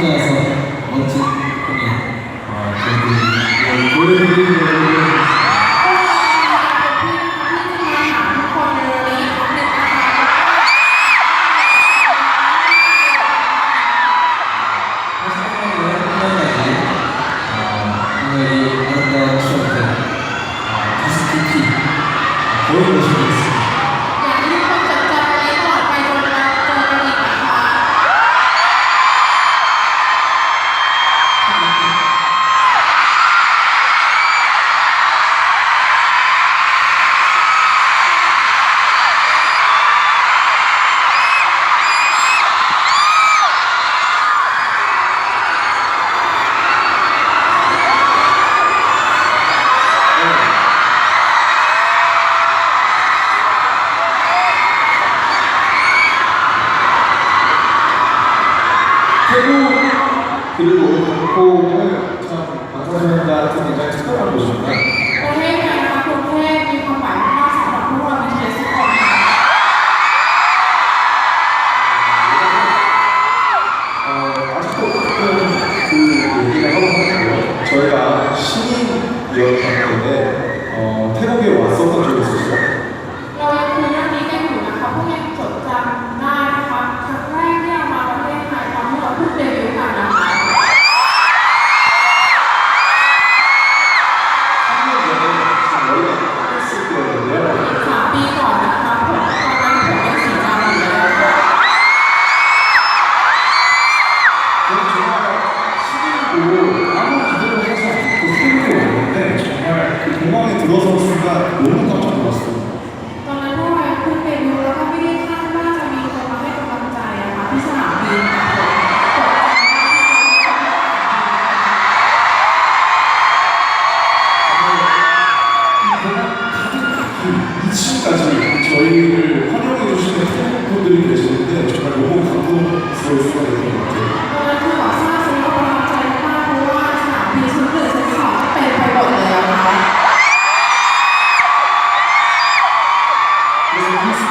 튀겨서 멋진 꿈이 야. 어, 저기 노래 부르는こういうの 새로 그리고 곡을 참 방송가 같은 굉장히 특별한 곳입니다. 그리고 아무 기대를 해서 그 팀이 오는데 정말 그 공항에 들어선 순간 너무 깜짝 놀랐어요.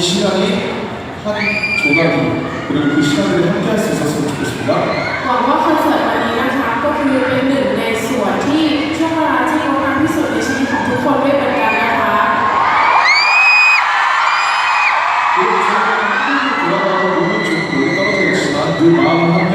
시간이 한 조각이 그리고 그 시간을 함께할 수 있었으면 좋겠습니다. หวังว่าคอนเสิร์ตวันนี้นะคะก็คือเป็นหนึ่งในส่วนที่ช่วงเวลาที่งดงามที่สุดในชีวิตของทุกคนด้วยเหมือนกันนะคะ 그리고 저는 한국으로 돌아가고 몸은 좀 멀리 떨어져 있지만 늘 마음은 한